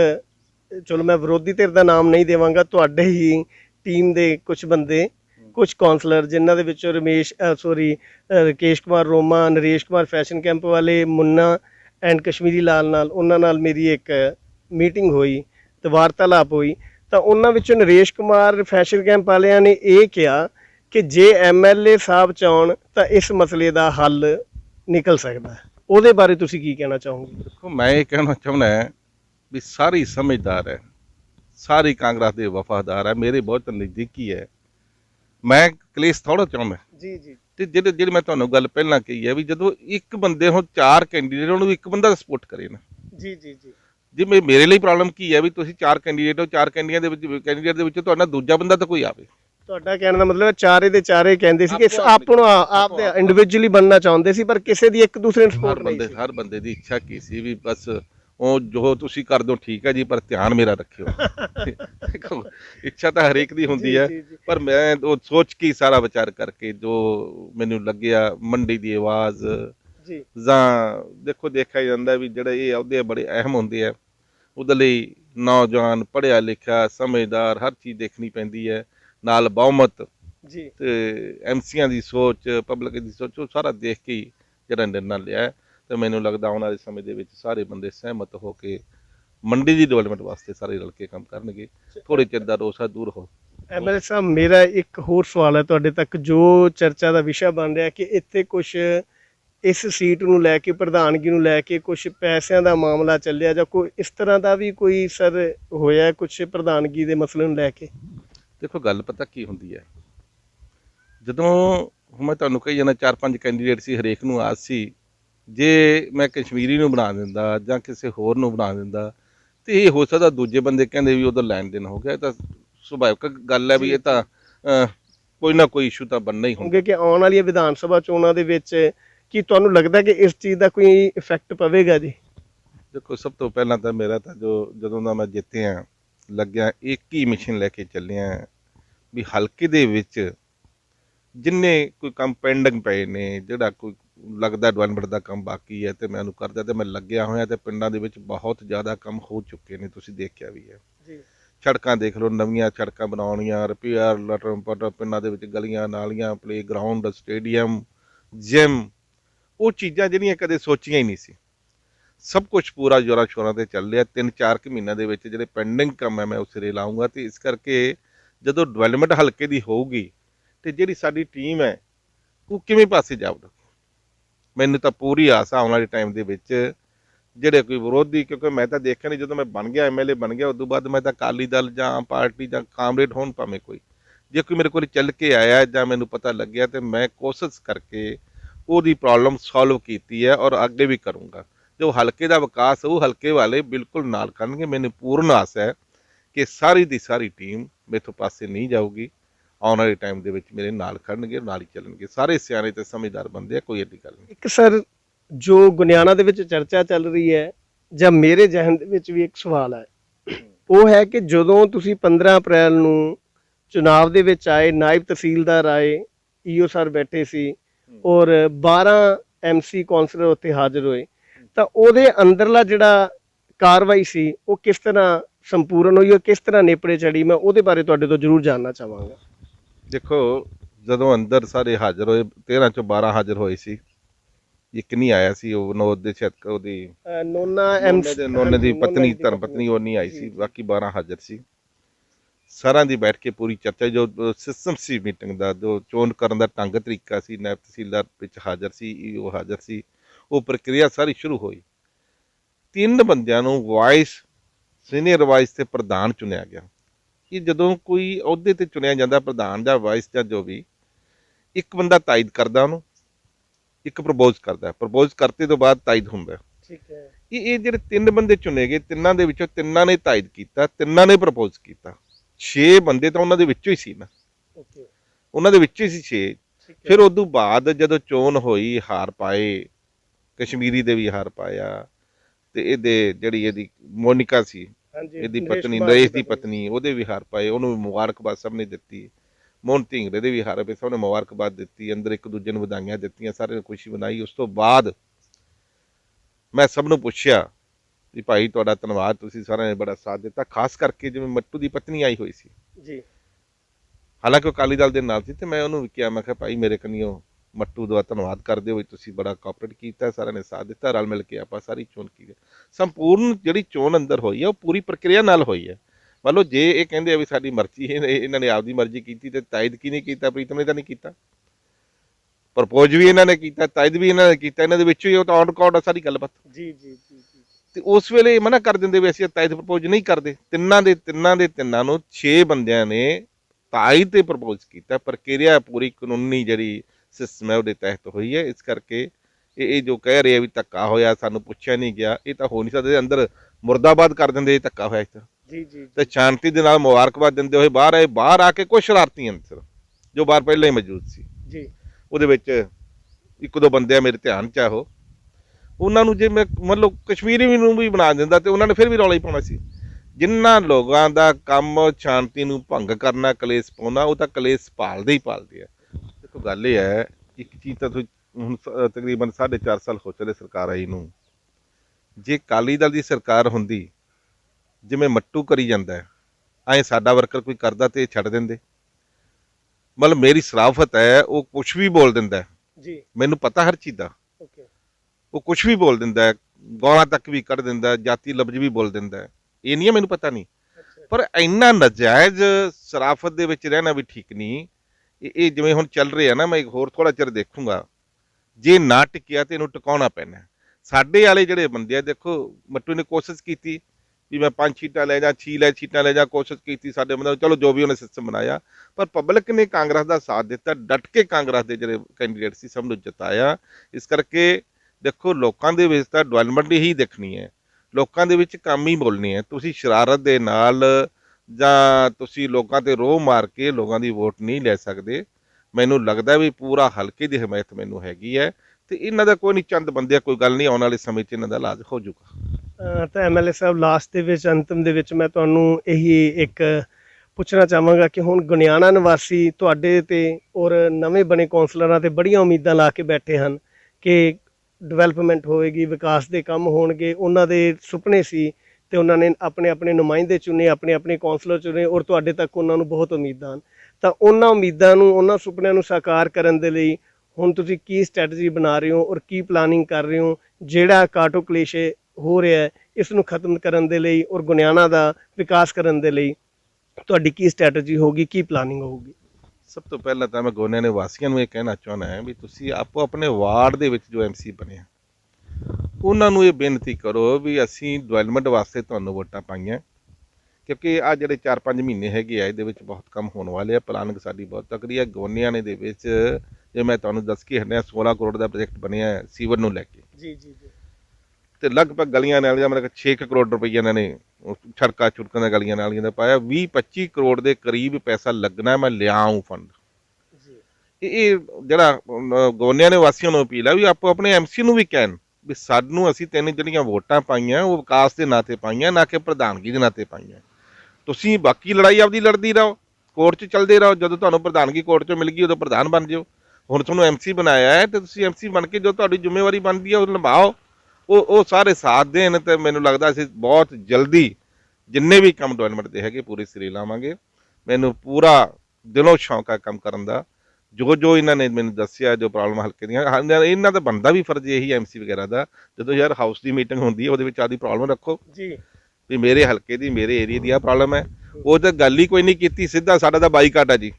ਚਲੋ ਮੈਂ ਵਿਰੋਧੀ ਧਿਰ ਦਾ ਨਾਮ ਨਹੀਂ ਦੇਵਾਂਗਾ, ਤੁਹਾਡੇ ਹੀ ਟੀਮ ਦੇ ਕੁਝ ਬੰਦੇ ਕੁਝ ਕਾਉਂਸਲਰ ਜਿਨ੍ਹਾਂ ਦੇ ਵਿੱਚੋਂ Ramesh sorry Rakesh Kumar Roma, Naresh Kumar fashion camp ਵਾਲੇ ਮੁੰਨਾ ਐਂਡ ਕਸ਼ਮੀਰੀ ਲਾਲ ਨਾਲ, ਉਹਨਾਂ ਨਾਲ ਮੇਰੀ ਇੱਕ ਮੀਟਿੰਗ ਹੋਈ ਤੇ ਵਾਰਤਾਲਾਪ ਹੋਈ। ਤਾਂ ਉਹਨਾਂ ਵਿੱਚੋਂ ਨਰੇਸ਼ ਕੁਮਾਰ ਫੈਸ਼ਨ ਕੈਂਪ ਵਾਲਿਆਂ ਨੇ ਇਹ ਕਿਹਾ ਕਿ ਜੇ ਐਮਐਲਏ ਸਾਹਿਬ ਚਾਹਣ ਤਾਂ ਇਸ ਮਸਲੇ ਦਾ ਹੱਲ ਨਿਕਲ ਸਕਦਾ ਉਹਦੇ ਬਾਰੇ ਤੁਸੀਂ ਕੀ ਕਹਿਣਾ ਚਾਹੋਗੇ? ਦੇਖੋ, ਮੈਂ ਇਹ ਕਹਿਣਾ ਚਾਹੁੰਦਾ ਹਾਂ ਵੀ ਸਾਰੀ ਸਮਝਦਾਰ ਹੈ, ਸਾਰੀ ਕਾਂਗਰਸ ਦੇ ਵਫਾਦਾਰ ਹੈ, ਮੇਰੇ ਬਹੁਤ ਨਜ਼ਦੀਕੀ ਹੈ। ਮੈਂ ਕਲੇਸ਼ ਥੋੜਾ ਚਾਹੁੰਦਾ। ਜੀ ਜੀ। ਤੇ ਜਿਹੜੇ ਜਿਹੜੇ ਮੈਂ ਤੁਹਾਨੂੰ ਗੱਲ ਪਹਿਲਾਂ ਕਹੀ ਹੈ ਵੀ ਜਦੋਂ ਇੱਕ ਬੰਦੇ ਹੁਣ ਚਾਰ ਕੈਂਡੀਡੇਟ ਉਹਨੂੰ ਇੱਕ ਬੰਦਾ ਸਪੋਰਟ ਕਰੇ ਨਾ। ਜੀ ਜੀ ਜੀ। ਜਿਵੇਂ ਮੇਰੇ ਲਈ ਪ੍ਰੋਬਲਮ ਕੀ ਹੈ ਵੀ ਤੁਸੀਂ ਚਾਰ ਕੈਂਡੀਡੇਟ ਹੋ ਚਾਰ ਕੈਂਡੀਡੇਟ ਦੇ ਵਿੱਚ ਕੈਂਡੀਡੇਟ ਦੇ ਵਿੱਚ ਤੁਹਾਡਾ ਦੂਜਾ ਬੰਦਾ ਤਾਂ ਕੋਈ ਆਵੇ। ਤੁਹਾਡਾ ਕਹਿਣ ਦਾ ਮਤਲਬ ਹੈ ਚਾਰੇ ਦੇ ਚਾਰੇ ਕਹਿੰਦੇ ਸੀ ਕਿ ਆਪੋ ਆਪ ਦੇ ਇੰਡੀਵਿਜੂਅਲੀ ਬਣਨਾ ਚਾਹੁੰਦੇ ਸੀ ਪਰ ਕਿਸੇ ਦੀ ਇੱਕ ਦੂਸਰੇ ਨੂੰ ਸਪੋਰਟ ਨਹੀਂ ਸੀ। ਹਰ ਬੰਦੇ ਦੀ ਇੱਛਾ ਕੀ ਸੀ ਵੀ ਬਸ ਉਹ ਜੋ ਤੁਸੀਂ ਕਰ ਦਿਓ ਠੀਕ ਹੈ ਜੀ ਪਰ ਧਿਆਨ ਮੇਰਾ ਰੱਖਿਓ। ਇੱਛਾ ਤਾਂ ਹਰੇਕ ਦੀ ਹੁੰਦੀ ਹੈ। ਪਰ ਮੈਂ ਉਹ ਸੋਚ ਕੇ ਸਾਰਾ ਵਿਚਾਰ ਕਰਕੇ ਜੋ ਮੈਨੂੰ ਲੱਗਿਆ ਮੰਡੀ ਦੀ ਆਵਾਜ਼ ਜੀ। ਜਾਂ ਦੇਖੋ ਦੇਖਿਆ ਜਾਂਦਾ ਵੀ ਜਿਹੜੇ ਇਹ ਅਹੁਦੇ ਬੜੇ ਅਹਿਮ ਹੁੰਦੇ ਆ ਉਹਦੇ ਲਈ ਨੌਜਵਾਨ ਪੜ੍ਹਿਆ ਲਿਖਿਆ ਸਮਝਦਾਰ ਹਰ ਚੀਜ਼ ਦੇਖਣੀ ਪੈਂਦੀ ਹੈ ਨਾਲ ਬਹੁਮਤ ਜੀ। ਤੇ ਐਮਸੀਆਂ ਦੀ ਸੋਚ ਪਬਲਿਕ ਦੀ ਸੋਚ ਉਹ ਸਾਰਾ ਦੇਖ ਕੇ ਜਿਹੜਾ ਨਿਰਣਾ ਲਿਆ ਤੇ ਮੈਨੂੰ ਲੱਗਦਾ ਆਉਣ ਵਾਲੇ ਸਮੇਂ ਦੇ ਵਿੱਚ ਸਾਰੇ ਬੰਦੇ ਸਹਿਮਤ ਹੋ ਕੇ ਮੰਡੀ ਦੀ ਡਿਵੈਲਪਮੈਂਟ ਵਾਸਤੇ ਸਾਰੇ ਰਲ ਕੇ ਕੰਮ ਕਰਨਗੇ। ਥੋੜੇ ਚਿਰ ਦਾ ਰੋਸਾ ਦੂਰ ਹੋ। ਐਮਐਲਏ ਸਾਹਿਬ ਮੇਰਾ ਇੱਕ ਹੋਰ ਸਵਾਲ ਹੈ ਤੁਹਾਡੇ ਤੱਕ। ਜੋ ਚਰਚਾ ਦਾ ਵਿਸ਼ਾ ਬਣ ਰਿਹਾ ਕਿ ਇੱਥੇ ਕੁਝ ਇਸ ਸੀਟ ਨੂੰ ਲੈ ਕੇ ਪ੍ਰਧਾਨਗੀ ਨੂੰ ਲੈ ਕੇ ਕੁਝ ਪੈਸਿਆਂ ਦਾ ਮਾਮਲਾ ਚੱਲਿਆ ਜਾਂ ਕੋਈ ਇਸ ਤਰ੍ਹਾਂ ਦਾ ਵੀ ਕੋਈ ਸਰ ਹੋਇਆ ਕੁਝ ਪ੍ਰਧਾਨਗੀ ਦੇ ਮਸਲੇ ਨੂੰ ਲੈ ਕੇ? ਦੇਖੋ ਗੱਲ ਪਤਾ ਕੀ ਹੁੰਦੀ ਹੈ? ਜਦੋਂ ਮੈਂ ਤੁਹਾਨੂੰ ਕਹੀ ਜਾਂਦਾ ਚਾਰ ਪੰਜ ਕੈਂਡੀਡੇਟ ਸੀ ਹਰੇਕ ਨੂੰ ਆਸ ਸੀ ਜੇ ਮੈਂ ਕਸ਼ਮੀਰੀ ਨੂੰ ਬਣਾ ਦਿੰਦਾ ਜਾਂ ਕਿਸੇ ਹੋਰ ਨੂੰ ਬਣਾ ਦਿੰਦਾ ਤੇ ਇਹ ਹੋ ਸਕਦਾ ਦੂਜੇ ਬੰਦੇ ਕਹਿੰਦੇ ਵੀ ਉਹਦਾ ਲੈਣ ਦੇਣ ਹੋ ਗਿਆ ਇਹ ਤਾਂ ਸੁਭਾਵਿਕ ਗੱਲ ਹੈ ਵੀ ਇਹ ਤਾਂ ਕੋਈ ਨਾ ਕੋਈ ਇਸ਼ੂ ਤਾਂ ਬਣਨਾ ਹੀ ਹੁੰਦਾ ਕਿ ਆਉਣ ਵਾਲੀਆਂ ਵਿਧਾਨ ਸਭਾ ਚੋਣਾਂ ਦੇ ਵਿੱਚ ਕੀ ਤੁਹਾਨੂੰ ਲੱਗਦਾ ਕਿ ਇਸ ਚੀਜ਼ ਦਾ ਕੋਈ ਇਫੈਕਟ ਪਵੇਗਾ ਜੀ? ਦੇਖੋ ਸਭ ਤੋਂ ਪਹਿਲਾਂ ਤਾਂ ਮੇਰਾ ਤਾਂ ਜੋ ਜਦੋਂ ਦਾ ਮੈਂ ਜਿੱਤਿਆ ਲੱਗਿਆ ਇੱਕ ਹੀ ਮਿਸ਼ਨ ਲੈ ਕੇ ਚੱਲਿਆ ਵੀ ਹਲਕੇ ਦੇ ਵਿੱਚ ਜਿੰਨੇ ਕੋਈ ਕੰਮ ਪੈਂਡਿੰਗ ਪਏ ਨੇ ਜਿਹੜਾ ਕੋਈ ਲੱਗਦਾ ਡਿਵੈਲਪਮੈਂਟ ਦਾ ਕੰਮ ਬਾਕੀ ਹੈ ਤੇ ਮੈਂ ਉਹਨੂੰ ਕਰਦਾ ਤੇ ਮੈਂ ਲੱਗਿਆ ਹੋਇਆ ਤੇ ਪਿੰਡਾਂ ਦੇ ਵਿੱਚ ਬਹੁਤ ਜ਼ਿਆਦਾ ਕੰਮ ਹੋ ਚੁੱਕੇ ਨੇ ਤੁਸੀਂ ਦੇਖਿਆ ਵੀ ਹੈ। ਜੀ। ਸੜਕਾਂ ਦੇਖ ਲਓ ਨਵੀਆਂ ਸੜਕਾਂ ਬਣਾਉਣੀਆਂ ਰਿਪੇਅਰ ਲਟਰਮ ਪਟਰ ਪਿੰਡਾਂ ਦੇ ਵਿੱਚ ਗਲੀਆਂ ਨਾਲੀਆਂ ਪਲੇ ਗਰਾਊਂਡ ਸਟੇਡੀਅਮ ਜਿਮ ਉਹ ਚੀਜ਼ਾਂ ਜਿਹੜੀਆਂ ਕਦੇ ਸੋਚੀਆਂ ਹੀ ਨਹੀਂ ਸੀ। ਸਭ ਕੁਝ ਪੂਰਾ ਜੋਰਾਂ ਸ਼ੋਰਾਂ ਤੇ ਚੱਲ ਰਿਹਾ ਤਿੰਨ ਚਾਰ ਕੁ ਮਹੀਨਿਆਂ ਦੇ ਵਿੱਚ ਜਿਹੜੇ ਪੈਂਡਿੰਗ ਕੰਮ ਹੈ ਮੈਂ ਉਸ ਸਿਰੇ ਲਾਉਂਗਾ ਤੇ ਇਸ ਕਰਕੇ ਜਦੋਂ ਡਿਵੈਲਪਮੈਂਟ ਹਲਕੇ ਦੀ ਹੋਊਗੀ ਤੇ ਜਿਹੜੀ ਸਾਡੀ ਟੀਮ ਹੈ ਉਹ ਕਿਵੇਂ ਪਾਸੇ ਜਾਊਗਾ? ਮੈਨੂੰ ਤਾਂ ਪੂਰੀ ਆਸ ਆਉਣ ਵਾਲੇ ਟਾਈਮ ਦੇ ਵਿੱਚ ਜਿਹੜੇ ਕੋਈ ਵਿਰੋਧੀ, ਕਿਉਂਕਿ ਮੈਂ ਤਾਂ ਦੇਖਿਆ ਨਹੀਂ ਜਦੋਂ ਮੈਂ ਬਣ ਗਿਆ ਐਮਐਲਏ ਬਣ ਗਿਆ, ਉਦੋਂ ਬਾਅਦ ਮੈਂ ਤਾਂ ਅਕਾਲੀ ਦਲ ਜਾਂ ਆਮ ਪਾਰਟੀ ਜਾਂ ਕਾਮਰੇਡ ਹੋਣ ਭਾਵੇਂ ਕੋਈ। ਜੇ ਕੋਈ ਮੇਰੇ ਕੋਲ ਚੱਲ ਕੇ ਆਇਆ ਜਾਂ ਮੈਨੂੰ ਪਤਾ ਲੱਗਿਆ ਤੇ ਮੈਂ ਕੋਸ਼ਿਸ਼ ਕਰਕੇ ਉਹਦੀ ਪ੍ਰੋਬਲਮ ਸੋਲਵ ਕੀਤੀ ਹੈ ਔਰ ਅੱਗੇ ਵੀ ਕਰੂੰਗਾ। ਜੋ ਹਲਕੇ ਦਾ ਵਿਕਾਸ ਉਹ ਹਲਕੇ ਵਾਲੇ ਬਿਲਕੁਲ ਨਾਲ ਕਰਨਗੇ। ਮੈਨੂੰ ਪੂਰਨ ਆਸ ਹੈ ਕਿ ਸਾਰੀ ਦੀ ਸਾਰੀ ਟੀਮ ਮੇਥੋਂ ਪਾਸੇ ਨਹੀਂ ਜਾਊਗੀ। ਆਉਣ ਵਾਲੇ ਟਾਈਮ ਦੇ ਵਿੱਚ ਮੇਰੇ ਨਾਲ ਖੜਨਗੇ, ਨਾਲ ਹੀ ਚੱਲਣਗੇ। ਸਾਰੇ ਸਿਆਣੇ ਤੇ ਸਮਝਦਾਰ ਬੰਦੇ ਆ, ਕੋਈ ਐਡੀ ਗੱਲ ਨਹੀਂ। ਇੱਕ ਸਰ, ਜੋ ਗੁਨਿਆਣਾ ਦੇ ਵਿੱਚ ਚਰਚਾ ਚੱਲ ਰਹੀ ਹੈ, ਜਾਂ ਮੇਰੇ ਜ਼ਿਹਨ ਦੇ ਵਿੱਚ ਵੀ ਇੱਕ ਸਵਾਲ ਹੈ। ਉਹ ਹੈ ਕਿ ਜਦੋਂ ਤੁਸੀਂ 15 ਅਪ੍ਰੈਲ ਨੂੰ ਚੁਣਾਵ ਦੇ ਵਿੱਚ ਆਏ, ਨਾਇਬ ਤਹਿਸੀਲਦਾਰ ਆਏ, ਈਓ ਸਰ ਬੈਠੇ ਸੀ ਔਰ 12 ਐਮਸੀ ਕੌਂਸਲਰ ਉੱਥੇ ਹਾਜ਼ਰ ਹੋਏ, ਤਾਂ ਉਹਦੇ ਅੰਦਰਲਾ ਜਿਹੜਾ ਕਾਰਵਾਈ ਸੀ, ਉਹ ਕਿਸ ਤਰ੍ਹਾਂ ਸੰਪੂਰਨ ਹੋਈ ਔਰ ਕਿਸ ਤਰ੍ਹਾਂ ਨੇਪਰੇ ਚੜੀ, ਮੈਂ ਉਹਦੇ ਬਾਰੇ ਤੁਹਾਡੇ ਤੋਂ ਜ਼ਰੂਰ ਜਾਣਨਾ ਚਾਹਾਂਗਾ। ਦੇਖੋ ਜਦੋਂ ਅੰਦਰ ਸਾਰੇ ਹਾਜ਼ਰ ਹੋਏ 13 ਚੋਂ 12 ਹਾਜ਼ਰ ਹੋਏ ਸੀ। ਇੱਕ ਨਹੀਂ ਆਇਆ ਸੀ ਉਹ ਨੋਦ ਦੇ ਸ਼ਤਕ ਉਹਦੀ ਅਹ ਨੋਨਾ ਦੇ ਨੋਨੇ ਦੀ ਪਤਨੀ ਧਰਮ ਪਤਨੀ ਉਹ ਨਹੀਂ ਆਈ ਸੀ। ਬਾਕੀ 12 ਹਾਜ਼ਰ ਸੀ। ਸਾਰਿਆਂ ਦੀ ਬੈਠ ਕੇ ਪੂਰੀ ਚਰਚਾ ਜੋ ਸਿਸਟਮ ਸੀ ਮੀਟਿੰਗ ਦਾ ਜੋ ਚੋਣ ਕਰਨ ਦਾ ਢੰਗ ਤਰੀਕਾ ਸੀ ਨਾਇਬ ਤਹਿਸੀਲਦਾਰ ਵਿੱਚ ਹਾਜ਼ਰ ਸੀ ਉਹ ਹਾਜ਼ਰ ਸੀ। ਉਹ ਪ੍ਰਕਿਰਿਆ ਸਾਰੀ ਸ਼ੁਰੂ ਹੋਈ। ਤਿੰਨ ਬੰਦਿਆਂ ਨੂੰ ਵਾਇਸ ਸੀਨੀਅਰ ਵਾਇਸ ਤੇ ਪ੍ਰਧਾਨ ਚੁਣਿਆ ਗਿਆ। ਕਿ ਜਦੋਂ ਕੋਈ ਅਹੁਦੇ ਤੇ ਚੁਣਿਆ ਜਾਂਦਾ ਪ੍ਰਧਾਨ ਜਾਂ ਵਾਇਸ ਜਾਂ ਜੋ ਵੀ ਇੱਕ ਬੰਦਾ ਤਾਇਦ ਕਰਦਾ ਉਹਨੂੰ ਇੱਕ ਪ੍ਰਪੋਜ਼ ਕਰਦਾ। ਪ੍ਰਪੋਜ਼ ਕਰਤੇ ਤੋਂ ਬਾਅਦ ਤਾਇਦ ਹੁੰਦਾ। ਠੀਕ ਹੈ। ਇਹ ਇਹ ਜਿਹੜੇ ਤਿੰਨ ਬੰਦੇ ਚੁਣੇ ਗਏ ਤਿੰਨਾਂ ਦੇ ਵਿੱਚੋਂ ਤਿੰਨਾਂ ਨੇ ਤਾਇਦ ਕੀਤਾ ਤਿੰਨਾਂ ਨੇ ਪ੍ਰਪੋਜ਼ ਕੀਤਾ। 6 ਬੰਦੇ ਤਾਂ ਉਹਨਾਂ ਦੇ ਵਿੱਚੋਂ ਹੀ ਸੀ ਨਾ। ਓਕੇ ਉਹਨਾਂ ਦੇ ਵਿੱਚੋਂ ਹੀ ਸੀ 6 ਠੀਕ ਹੈ। ਫਿਰ ਉਦੋਂ ਬਾਅਦ ਜਦੋਂ ਚੋਣ ਹੋਈ ਹਾਰ ਪਾਏ ਕਸ਼ਮੀਰੀ ਦੇ ਵੀ ਹਾਰ ਪਾਇਆ ਤੇ ਇਹਦੇ ਜਿਹੜੀ ਇਹਦੀ ਮੋਨਿਕਾ ਸੀ ਇਹਦੀ ਪਤਨੀ ਨਰੇਸ਼ ਦੀ ਪਤਨੀ ਉਹਦੇ ਵੀ ਹਾਰ ਪਾਏ ਉਹਨੂੰ ਵੀ ਮੁਬਾਰਕਬਾਦ ਸਭ ਨੇ ਦਿੱਤੀ। ਮੋਹਨ ਢਿੰਗਰੇ ਦੇ ਵੀ ਹਾਰ ਪਏ ਸਭ ਨੇ ਮੁਬਾਰਕਬਾਦ ਦਿੱਤੀ ਅੰਦਰ ਇੱਕ ਦੂਜੇ ਨੂੰ ਵਧਾਈਆਂ ਦਿੱਤੀਆਂ ਸਾਰਿਆਂ ਨੇ ਖੁਸ਼ੀ ਮਨਾਈ। ਉਸ ਤੋਂ ਬਾਅਦ ਮੈਂ ਸਭ ਨੂੰ ਪੁੱਛਿਆ ਵੀ ਭਾਈ ਤੁਹਾਡਾ ਧੰਨਵਾਦ ਤੁਸੀਂ ਸਾਰਿਆਂ ਨੇ ਬੜਾ ਸਾਥ ਦਿੱਤਾ ਖਾਸ ਕਰਕੇ ਜਿਵੇਂ ਮੱਟੂ ਦੀ ਪਤਨੀ ਆਈ ਹੋਈ ਸੀ। ਜੀ। ਹਾਲਾਂਕਿ ਉਹ ਅਕਾਲੀ ਦਲ ਦੇ ਨਾਲ ਸੀ ਤੇ ਮੈਂ ਉਹਨੂੰ ਵੀ ਕਿਹਾ ਮੈਂ ਕਿਹਾ ਭਾਈ ਮੇਰੇ ਕੰਨਿਓ ਮੱਟੂ ਦਾ ਧੰਨਵਾਦ ਕਰਦੇ ਹੋਏ ਤੁਸੀਂ ਬੜਾ ਕੋਆਪਰੇਟ ਕੀਤਾ ਸਾਰਿਆਂ ਨੇ ਸਾਥ ਦਿੱਤਾ ਰਲ ਮਿਲ ਕੇ ਆਪਾਂ ਸਾਰੀ ਚੋਣ ਕੀਤੀ। ਸੰਪੂਰਨ ਜਿਹੜੀ ਚੋਣ ਅੰਦਰ ਹੋਈ ਹੈ ਉਹ ਪੂਰੀ ਪ੍ਰਕਿਰਿਆ ਨਾਲ ਹੋਈ ਹੈ ਮੰਨ ਲਓ ਜੇ ਇਹ ਕਹਿੰਦੇ ਆ ਵੀ ਸਾਡੀ ਮਰਜ਼ੀ ਹੈ ਇਹ- ਇਹਨਾਂ ਨੇ ਆਪਦੀ ਮਰਜ਼ੀ ਕੀਤੀ ਤੇ ਤਾਇਦ ਕੀ ਨਹੀਂ ਕੀਤਾ? ਪ੍ਰੀਤਮ ਨੇ ਤਾਂ ਨਹੀਂ ਕੀਤਾ। ਪ੍ਰਪੋਜ਼ ਵੀ ਇਹਨਾਂ ਨੇ ਕੀਤਾ ਤਾਇਦ ਵੀ ਇਹਨਾਂ ਨੇ ਕੀਤਾ ਇਹਨਾਂ ਦੇ ਵਿੱਚੋਂ ਹੀ ਉਹ ਤਾਂ ਆਨ ਰਿਕਾਰਡ ਆ ਸਾਰੀ ਗੱਲਬਾਤ। ਜੀ ਜੀ ਜੀ ਤੇ ਉਸ ਵੇਲੇ ਇਹ ਮਨਾ ਕਰ ਦਿੰਦੇ ਵੀ ਅਸੀਂ ਤਾਇਦ ਪ੍ਰਪੋਜ਼ ਨਹੀਂ ਕਰਦੇ। ਤਿੰਨਾਂ ਦੇ ਤਿੰਨਾਂ ਦੇ ਤਿੰਨਾਂ ਨੂੰ 6 ਬੰਦਿਆਂ ਨੇ ਤਾਇਦ ਤੇ ਪ੍ਰਪੋਜ਼ ਕੀਤਾ ਪ੍ਰਕਿਰਿਆ ਪੂਰੀ ਕਾਨੂੰਨੀ ਜਿਹੜੀ ਸਿਸਟਮ ਹੈ ਉਹਦੇ ਤਹਿਤ ਹੋਈ ਹੈ। ਇਸ ਕਰਕੇ ਇਹ ਇਹ ਜੋ ਕਹਿ ਰਹੇ ਆ ਵੀ ਧੱਕਾ ਹੋਇਆ ਸਾਨੂੰ ਪੁੱਛਿਆ ਨਹੀਂ ਗਿਆ। ਇਹ ਤਾਂ ਹੋ ਨਹੀਂ ਸਕਦਾ ਇਹਦੇ ਅੰਦਰ ਮੁਰਦਾਬਾਦ ਕਰ ਦਿੰਦੇ ਇਹ ਧੱਕਾ ਹੋਇਆ ਇਸ ਤਰ੍ਹਾਂ। ਜੀ ਜੀ ਤੇ ਸ਼ਾਂਤੀ ਦੇ ਨਾਲ ਮੁਬਾਰਕਬਾਦ ਦਿੰਦੇ ਹੋਏ ਬਾਹਰ ਆਏ ਬਾਹਰ ਆ ਕੇ ਕੁਝ ਸ਼ਰਾਰਤੀ ਅੰਸਰ ਜੋ ਬਾਹਰ ਪਹਿਲਾਂ ਹੀ ਮੌਜੂਦ ਸੀ। ਜੀ। ਉਹਦੇ ਵਿੱਚ ਇੱਕ ਦੋ ਬੰਦੇ ਆ ਮੇਰੇ ਧਿਆਨ ਚ ਆ ਉਹ। ਉਹਨਾਂ ਨੂੰ ਜੇ ਮੈਂ ਮਤਲਬ ਕਸ਼ਮੀਰੀ ਵੀ ਨੂੰ ਵੀ ਬਣਾ ਦਿੰਦਾ ਤੇ ਉਹਨਾਂ ਨੇ ਫਿਰ ਵੀ ਰੌਲਾ ਹੀ ਪਾਉਣਾ ਸੀ। ਜਿਨ੍ਹਾਂ ਲੋਕਾਂ ਦਾ ਕੰਮ ਸ਼ਾਂਤੀ ਨੂੰ ਭੰਗ ਕਰਨਾ ਕਲੇਸ਼ ਪਾਉਣਾ ਉਹ ਤਾਂ ਕਲੇਸ਼ ਪਾਲਦੇ ਹੀ ਪਾਲਦੇ ਆ। ਦੇਖੋ ਗੱਲ ਇਹ ਹੈ ਇੱਕ ਚੀਜ਼ ਤਾਂ ਹੁਣ ਤਕਰੀਬਨ 4.5 ਸਾਲ ਹੋ ਚਲੇ ਸਰਕਾਰ ਆਈ ਨੂੰ। ਜੇ ਕਾਲੀ ਦਲ ਦੀ ਸਰਕਾਰ ਹੁੰਦੀ ਜਿਵੇਂ ਮੱਟੂ ਕਰੀ ਜਾਂਦਾ ਐ ਸਾਡਾ ਵਰਕਰ ਕੋਈ ਕਰਦਾ ਤੇ ਇਹ ਛੱਡ ਦਿੰਦੇ। ਮਤਲਬ ਮੇਰੀ ਸਰਾਫਤ ਹੈ ਉਹ ਕੁਝ ਵੀ ਬੋਲ ਦਿੰਦਾ ਜੀ। ਮੈਨੂੰ ਪਤਾ ਹਰ ਚੀਜ਼ ਦਾ। ਓਕੇ। ਉਹ ਕੁਝ ਵੀ ਬੋਲ ਦਿੰਦਾ ਗਾਲਾਂ ਤੱਕ ਵੀ ਕੱਢ ਦਿੰਦਾ ਜਾਤੀ ਲਫ਼ਜ਼ ਵੀ ਬੋਲ ਦਿੰਦਾ ਇਹ ਨਹੀਂ ਮੈਨੂੰ ਪਤਾ ਨਹੀਂ। ਪਰ ਇੰਨਾ ਨਜਾਇਜ਼ ਸਰਾਫਤ ਦੇ ਵਿੱਚ ਰਹਿਣਾ ਵੀ ਠੀਕ ਨਹੀਂ। ਇਹ ਇਹ ਜਿਵੇਂ ਹੁਣ ਚੱਲ ਰਿਹਾ ਨਾ, ਮੈਂ ਇੱਕ ਹੋਰ ਥੋੜਾ ਚਿਰ ਦੇਖੂੰਗਾ। ਜੇ ਨਾ ਟਿਕਿਆ ਤੇ ਇਹਨੂੰ ਟਿਕਾਉਣਾ ਪੈਣਾ। ਸਾਡੇ ਵਾਲੇ ਜਿਹੜੇ ਬੰਦੇ ਆ, ਦੇਖੋ, ਮੱਟੂ ਨੇ ਕੋਸ਼ਿਸ਼ ਕੀਤੀ ਵੀ ਮੈਂ ਪੰਜ ਸੀਟਾਂ ਲੈ ਜਾ, ਛੀ ਲੈ ਸੀਟਾਂ ਲੈ ਜਾ, ਕੋਸ਼ਿਸ਼ ਕੀਤੀ ਸਾਡੇ ਬੰਦੇ ਚਲੋ, ਜੋ ਵੀ ਉਹਨੇ ਸਿਸਟਮ ਬਣਾਇਆ। ਪਰ ਪਬਲਿਕ ਨੇ ਕਾਂਗਰਸ ਦਾ ਸਾਥ ਦਿੱਤਾ, ਡਟ ਕੇ ਕਾਂਗਰਸ ਦੇ ਜਿਹੜੇ ਕੈਂਡੀਡੇਟ ਸੀ, ਸਭ ਨੂੰ ਜਿਤਾਇਆ। ਇਸ ਕਰਕੇ, ਦੇਖੋ, ਲੋਕਾਂ ਦੇ ਵਿੱਚ ਤਾਂ ਡਿਵੈਲਪਮੈਂਟ ਹੀ ਦੇਖਣੀ ਹੈ। ਲੋਕਾਂ ਦੇ ਵਿੱਚ ਕੰਮ ਹੀ ਬੋਲਣੀ ਹੈ। ਤੁਸੀਂ ਸ਼ਰਾਰਤ ਦੇ ਨਾਲ ਜਾਂ ਤੁਸੀਂ ਲੋਕਾਂ ਤੇ ਰੋਹ ਮਾਰ ਕੇ ਲੋਕਾਂ ਦੀ ਵੋਟ ਨਹੀਂ ਲੈ ਸਕਦੇ ਮੈਨੂੰ ਲੱਗਦਾ ਵੀ ਪੂਰਾ ਹਲਕੇ ਦੀ ਹਮਾਇਤ ਮੈਨੂੰ ਹੈਗੀ ਹੈ ਤੇ ਇਹਨਾਂ ਦਾ ਕੋਈ ਨਹੀਂ ਚੰਦ ਬੰਦੇ ਆ, ਕੋਈ ਗੱਲ ਨਹੀਂ ਆਉਣ ਵਾਲੇ ਸਮੇਂ 'ਚ ਇਹਨਾਂ ਦਾ ਇਲਾਜ ਹੋ ਜਾਊਗਾ। ਅਹ ਤਾਂ ਐਮਐਲਏ ਸਾਹਿਬ ਲਾਸਟ ਦੇ ਵਿੱਚ ਅੰਤਮ ਦੇ ਵਿੱਚ ਮੈਂ ਤੁਹਾਨੂੰ ਇਹੀ ਇੱਕ ਪੁੱਛਣਾ ਚਾਹਾਂਗਾ ਕਿ ਹੁਣ ਗੁਨਿਆਣਾ ਨਿਵਾਸੀ ਤੁਹਾਡੇ ਤੇ ਔਰ ਨਵੇਂ ਬਣੇ ਕੌਂਸਲਰਾਂ ਤੇ ਬੜੀਆਂ ਉਮੀਦਾਂ ਲਾ ਕੇ ਬੈਠੇ ਹਨ ਕਿ ਡਿਵੈਲਪਮੈਂਟ ਹੋਏਗੀ ਵਿਕਾਸ ਦੇ ਕੰਮ ਹੋਣਗੇ ਉਹਨਾਂ ਦੇ ਸੁਪਨੇ ਸੀ ਤੇ ਉਹਨਾਂ ਨੇ ਆਪਣੇ ਆਪਣੇ ਨੁਮਾਇੰਦੇ ਚੁਣੇ, ਆਪਣੇ ਆਪਣੇ ਕੌਂਸਲਰ ਚੁਣੇ ਔਰ ਤੁਹਾਡੇ ਤੱਕ ਉਹਨਾਂ ਨੂੰ ਬਹੁਤ ਉਮੀਦਾਂ ਹਨ। ਤਾਂ ਉਹਨਾਂ ਉਮੀਦਾਂ ਨੂੰ, ਉਹਨਾਂ ਸੁਪਨਿਆਂ ਨੂੰ ਸਾਕਾਰ ਕਰਨ ਦੇ ਲਈ ਹੁਣ ਤੁਸੀਂ ਕੀ ਸਟ੍ਰੈਟਜੀ ਬਣਾ ਰਹੇ ਹੋ ਔਰ ਕੀ ਪਲਾਨਿੰਗ ਕਰ ਰਹੇ ਹੋ? ਜਿਹੜਾ ਕਾਟੋ ਕਲੇਸ਼ੇ ਹੋ ਰਿਹਾ ਹੈ, ਇਸ ਨੂੰ ਖਤਮ ਕਰਨ ਦੇ ਲਈ ਔਰ ਗੁਨਿਆਣਾ ਦਾ ਵਿਕਾਸ ਕਰਨ ਦੇ ਲਈ ਤੁਹਾਡੀ ਕੀ ਸਟ੍ਰੈਟਜੀ ਹੋਗੀ ਕੀ ਪਲਾਨਿੰਗ ਹੋਊਗੀ? ਸਭ ਤੋਂ ਪਹਿਲਾਂ ਤਾਂ ਮੈਂ ਗੋਨਿਆਂ ਦੇ ਵਾਸੀਆਂ ਨੂੰ ਇਹ ਕਹਿਣਾ ਚਾਹੁੰਦਾ ਹਾਂ ਵੀ ਤੁਸੀਂ ਆਪੋ ਆਪਣੇ ਵਾਰਡ ਦੇ ਵਿੱਚ ਜੋ ਐਮਸੀ ਬਣੇ ਆ ਉਹਨਾਂ ਨੂੰ ਇਹ ਬੇਨਤੀ ਕਰੋ ਵੀ ਅਸੀਂ ਡਿਵੈਲਪਮੈਂਟ ਵਾਸਤੇ ਤੁਹਾਨੂੰ ਵੋਟਾਂ ਪਾਈਆਂ। ਕਿਉਂਕਿ ਆ ਜਿਹੜੇ 4-5 ਮਹੀਨੇ ਹੈਗੇ ਆ ਇਹਦੇ ਵਿੱਚ ਬਹੁਤ ਕੰਮ ਹੋਣ ਵਾਲੇ ਆ। ਪਲਾਨਿੰਗ ਸਾਡੀ ਬਹੁਤ ਤਕੜੀ ਹੈ ਗੋਨਿਆਂ ਨੇ ਦੇ ਵਿੱਚ ਜੇ ਮੈਂ ਤੁਹਾਨੂੰ ਦੱਸ ਕੇ ਹੰਡਿਆ 16 ਕਰੋੜ ਦਾ ਪ੍ਰੋਜੈਕਟ ਬਣਿਆ ਹੈ ਸੀਵਰ ਨੂੰ ਲੈ ਕੇ। ਜੀ ਜੀ ਜੀ। ਤੇ ਲਗਭਗ ਗਲੀਆਂ ਨਾਲੀਆਂ ਮੇਰੇ 6 ਕਰੋੜ ਰੁਪਏ ਇਹਨਾਂ ਨੇ ਸੜਕਾਂ ਚੁੜਕਾਂ ਦੇ ਗਲੀਆਂ ਨਾਲੀਆਂ ਦਾ ਪਾਇਆ। 20 25 ਕਰੋੜ ਦੇ ਕਰੀਬ ਪੈਸਾ ਲੱਗਣਾ ਮੈਂ ਲਿਆਉਂ ਫੰਡ ਜੀ। ਇਹ ਜਿਹੜਾ ਗੋਨਿਆਂ ਦੇ ਵਾਸੀਆਂ ਨੂੰ ਅਪੀਲ ਹੈ ਵੀ ਆਪੋ ਆਪਣੇ ਐਮਸੀ ਨੂੰ ਵੀ ਕਹਿਣ। ਵੀ ਸਾਨੂੰ ਅਸੀਂ ਤਿੰਨ ਜਿਹੜੀਆਂ ਵੋਟਾਂ ਪਾਈਆਂ, ਉਹ ਵਿਕਾਸ ਦੇ ਨਾਂ ਤੇ ਪਾਈਆਂ, ਨਾ ਕਿ ਪ੍ਰਧਾਨਗੀ ਦੇ ਨਾਂ ਤੇ ਪਾਈਆਂ। ਤੁਸੀਂ ਬਾਕੀ ਲੜਾਈ ਆਪਦੀ ਲੜਦੀ ਰਹੋ ਕੋਰਟ 'ਚ ਚੱਲਦੇ ਰਹੋ, ਜਦੋਂ ਤੁਹਾਨੂੰ ਪ੍ਰਧਾਨਗੀ ਕੋਰਟ 'ਚੋਂ ਮਿਲ ਗਈ, ਉਦੋਂ ਪ੍ਰਧਾਨ ਬਣ ਜਿਓ। ਹੁਣ ਤੁਹਾਨੂੰ ਐਮਸੀ ਬਣਾਇਆ ਹੈ, ਤੇ ਤੁਸੀਂ ਐਮਸੀ ਬਣ ਕੇ ਜੋ ਤੁਹਾਡੀ ਜ਼ਿੰਮੇਵਾਰੀ ਬਣਦੀ ਹੈ, ਉਹ ਨਿਭਾਓ। ਉਹ ਉਹ ਸਾਰੇ ਸਾਥ ਦੇਣ ਤੇ ਮੈਨੂੰ ਲੱਗਦਾ ਅਸੀਂ ਬਹੁਤ ਜਲਦੀ ਜਿੰਨੇ ਵੀ ਕੰਮ ਡਿਵੈਲਪਮੈਂਟ ਦੇ ਹੈਗੇ, ਪੂਰੇ ਸਿਰੇ ਲਾਵਾਂਗੇ। ਮੈਨੂੰ ਪੂਰਾ ਦਿਲੋਂ ਸ਼ੌਂਕ ਆ ਕੰਮ ਕਰਨ ਦਾ। ਜੋ ਜੋ ਇਹਨਾਂ ਨੇ ਮੈਨੂੰ ਦੱਸਿਆ ਜੋ ਪ੍ਰੋਬਲਮ ਹਲਕੇ ਦੀਆਂ ਇਹਨਾਂ ਦਾ ਬੰਦਾ ਵੀ ਫਰਜ਼ ਇਹੀ ਐਮਸੀ ਵਗੈਰਾ ਦਾ ਜਦੋਂ ਯਾਰ ਹਾਊਸ ਦੀ ਮੀਟਿੰਗ ਹੁੰਦੀ ਹੈ ਉਹਦੇ ਵਿੱਚ ਆਦੀ ਪ੍ਰੋਬਲਮ ਰੱਖੋ। ਜੀ। ਵੀ ਮੇਰੇ ਹਲਕੇ ਦੀ ਮੇਰੇ ਏਰੀਆ ਦੀ ਆ ਪ੍ਰੋਬਲਮ ਹੈ। ਉਹ ਤਾਂ ਗੱਲ ਹੀ ਕੋਈ ਨਹੀਂ ਕੀਤੀ ਸਿੱਧਾ ਸਾਡਾ ਤਾਂ ਬਾਈਕਾਟ ਹੈ ਜੀ।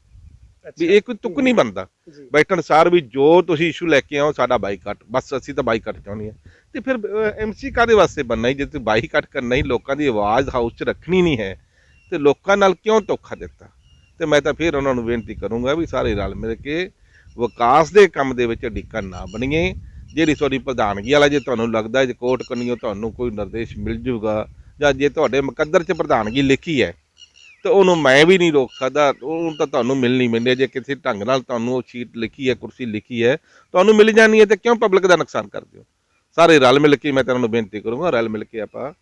ਵੀ ਇਹ ਕੋਈ ਤੁੱਕ ਨਹੀਂ ਬਣਦਾ। ਜੀ। ਬੈਠਣ ਸਾਰ ਵੀ ਜੋ ਤੁਸੀਂ ਇਸ਼ੂ ਲੈ ਕੇ ਆਓ ਸਾਡਾ ਬਾਈਕਾਟ ਬਸ ਅਸੀਂ ਤਾਂ ਬਾਈਕਾਟ ਚਾਹੁੰਦੇ ਹਾਂ। ਤੇ ਫਿਰ ਐਮਸੀ ਕਾਦੇ ਵਾਸਤੇ ਬਣਨਾ ਹੀ? ਜੇ ਤੁਸੀਂ ਬਾਈਕਾਟ ਕਰਨਾ ਹੀ ਲੋਕਾਂ ਦੀ ਆਵਾਜ਼ ਹਾਊਸ 'ਚ ਰੱਖਣੀ ਨਹੀਂ ਹੈ ਤੇ ਲੋਕਾਂ ਨਾਲ ਕਿਉਂ ਧੋਖਾ ਦਿੱਤਾ? ਤੇ ਮੈਂ ਤਾਂ ਫਿਰ ਉਹਨਾਂ ਨੂੰ ਬੇਨਤੀ ਕਰੂੰਗਾ ਵੀ ਸਾਰੇ ਰਲ ਮਿਲ ਕੇ ਵਿਕਾਸ ਦੇ ਕੰਮ ਦੇ ਵਿੱਚ ਅੜਿੱਕਾ ਨਾ ਬਣੀਏ। ਜਿਹੜੀ ਤੁਹਾਡੀ ਪ੍ਰਧਾਨਗੀ ਵਾਲਾ ਜੇ ਤੁਹਾਨੂੰ ਲੱਗਦਾ ਜੇ ਕੋਰਟ ਕੰਨੀਓ ਤੁਹਾਨੂੰ ਕੋਈ ਨਿਰਦੇਸ਼ ਮਿਲ ਜੂਗਾ ਜਾਂ ਜੇ ਤੁਹਾਡੇ ਮੁਕੱਦਰ 'ਚ ਪ੍ਰਧਾਨਗੀ ਲਿਖੀ ਹੈ, ਤਾਂ ਉਹਨੂੰ ਮੈਂ ਵੀ ਨਹੀਂ ਰੋਕ ਸਕਦਾ। ਉਹ ਤਾਂ ਤੁਹਾਨੂੰ ਮਿਲਣੀ ਮਿਲਣੀ। ਹੈ। ਜੇ ਕਿਸੇ ਢੰਗ ਨਾਲ ਤੁਹਾਨੂੰ ਉਹ ਸ਼ੀਟ ਲਿਖੀ ਹੈ, ਕੁਰਸੀ ਲਿਖੀ ਹੈ, ਤੁਹਾਨੂੰ ਮਿਲ ਜਾਣੀ ਹੈ, ਤੇ ਕਿਉਂ ਪਬਲਿਕ ਦਾ ਨੁਕਸਾਨ ਕਰਦੇ ਹੋ? ਸਾਰੇ ਰਲ ਮਿਲ ਕੇ ਮੈਂ ਤੁਹਾਨੂੰ ਬੇਨਤੀ ਕਰੂੰਗਾ, ਰਲ ਮਿਲ ਕੇ ਆਪਾਂ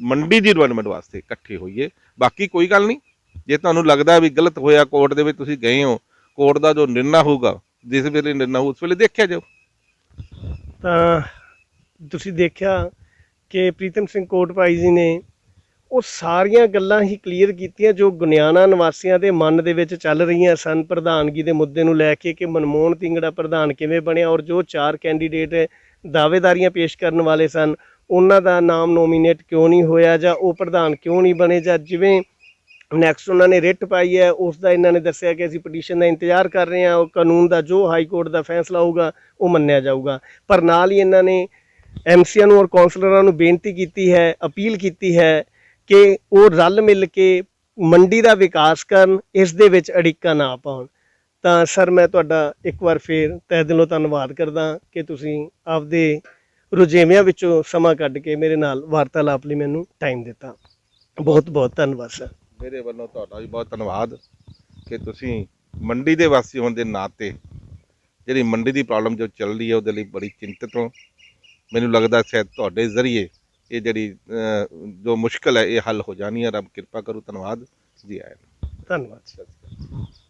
ਮੰਡੀ ਦੀ ਡਿਵੈਲਪਮੈਂਟ ਵਾਸਤੇ ਇਕੱਠੇ ਹੋਈਏ। ਬਾਕੀ ਕੋਈ ਗੱਲ ਨਹੀਂ। ਜੇ ਤੁਹਾਨੂੰ ਲੱਗਦਾ ਵੀ ਗਲਤ ਹੋਇਆ ਕੋਰਟ ਦੇ ਵਿੱਚ ਤੁਸੀਂ ਗਏ ਹੋ, ਕੋਰਟ ਦਾ ਜੋ ਨਿਰਣਾ ਹੋਊਗਾ, ਜਿਸ ਵੇਲੇ ਨਿਰਣਾ ਹੋਊ, ਉਸ ਵੇਲੇ ਦੇਖਿਆ ਜਾਓ ਤਾਂ ਤੁਸੀਂ ਦੇਖਿਆ ਕਿ ਪ੍ਰੀਤਮ ਸਿੰਘ ਕੋਟਪਾਈ ਜੀ ਨੇ ਉਹ ਸਾਰੀਆਂ ਗੱਲਾਂ ਹੀ ਕਲੀਅਰ ਕੀਤੀਆਂ ਜੋ ਗੁਨਿਆਣਾ ਨਿਵਾਸੀਆਂ ਦੇ ਮਨ ਦੇ ਵਿੱਚ ਚੱਲ ਰਹੀਆਂ ਸਨ, ਪ੍ਰਧਾਨਗੀ ਦੇ ਮੁੱਦੇ ਨੂੰ ਲੈ ਕੇ ਕਿ ਮਨਮੋਹਨ ਤਿੰਗੜਾ ਪ੍ਰਧਾਨ ਕਿਵੇਂ ਬਣਿਆ ਔਰ ਜੋ ਚਾਰ ਕੈਂਡੀਡੇਟ ਦਾਅਵੇਦਾਰੀਆਂ ਪੇਸ਼ ਕਰਨ ਵਾਲੇ ਸਨ, ਉਹਨਾਂ ਦਾ ਨਾਮ ਨੋਮੀਨੇਟ ਕਿਉਂ ਨਹੀਂ ਹੋਇਆ ਜਾਂ ਉਹ ਪ੍ਰਧਾਨ ਕਿਉਂ ਨਹੀਂ ਬਣੇ ਜਾਂ ਜਿਵੇਂ ਨੈਕਸਟ ਉਹਨਾਂ ਨੇ ਰਿਟ ਪਾਈ ਹੈ ਉਸ ਦਾ ਇਹਨਾਂ ਨੇ ਦੱਸਿਆ ਕਿ ਅਸੀਂ ਪਟੀਸ਼ਨ ਦਾ ਇੰਤਜ਼ਾਰ ਕਰ ਰਹੇ ਹਾਂ, ਉਹ ਕਾਨੂੰਨ ਦਾ ਜੋ ਹਾਈ ਕੋਰਟ ਦਾ ਫੈਸਲਾ ਹੋਊਗਾ, ਉਹ ਮੰਨਿਆ ਜਾਊਗਾ। ਪਰ ਨਾਲ ਹੀ ਇਹਨਾਂ ਨੇ ਐਮਸੀਆਂ ਨੂੰ ਔਰ ਕੌਂਸਲਰਾਂ ਨੂੰ ਬੇਨਤੀ ਕੀਤੀ ਹੈ, ਅਪੀਲ ਕੀਤੀ ਹੈ ਕਿ ਉਹ ਰਲ ਮਿਲ ਕੇ ਮੰਡੀ ਦਾ ਵਿਕਾਸ ਕਰਨ, ਇਸ ਦੇ ਵਿੱਚ ਅੜਿੱਕਾ ਨਾ ਪਾਉਣ। ਤਾਂ ਸਰ, ਮੈਂ ਤੁਹਾਡਾ ਇੱਕ ਵਾਰ ਫੇਰ ਤਹਿ ਦਿਲੋਂ ਧੰਨਵਾਦ ਕਰਦਾ ਕਿ ਤੁਸੀਂ ਆਪਦੇ ਰੁਝੇਵਿਆਂ ਵਿੱਚੋਂ ਸਮਾਂ ਕੱਢ ਕੇ ਮੇਰੇ ਨਾਲ ਵਾਰਤਾਲਾਪ ਲਈ ਮੈਨੂੰ ਟਾਈਮ ਦਿੱਤਾ। ਬਹੁਤ ਬਹੁਤ ਧੰਨਵਾਦ, ਸਰ। ਮੇਰੇ ਵੱਲੋਂ ਤੁਹਾਡਾ ਵੀ ਬਹੁਤ ਧੰਨਵਾਦ ਕਿ ਤੁਸੀਂ ਮੰਡੀ ਦੇ ਵਾਸੀ ਹੋਣ ਦੇ ਨਾਤੇ ਜਿਹੜੀ ਮੰਡੀ ਦੀ ਪ੍ਰੋਬਲਮ ਜੋ ਚੱਲ ਰਹੀ ਹੈ ਉਹਦੇ ਲਈ ਬੜੀ ਚਿੰਤਤ ਹੋ। ਮੈਨੂੰ ਲੱਗਦਾ ਸ਼ਾਇਦ ਤੁਹਾਡੇ ਜ਼ਰੀਏ ਇਹ ਜਿਹੜੀ ਜੋ ਮੁਸ਼ਕਲ ਹੈ ਇਹ ਹੱਲ ਹੋ ਜਾਣੀ ਹੈ। ਰੱਬ ਕਿਰਪਾ ਕਰੂ ਧੰਨਵਾਦ। ਜੀ ਆਇਆਂ ਧੰਨਵਾਦ ਸਤਿ ਸ਼੍ਰੀ ਅਕਾਲ।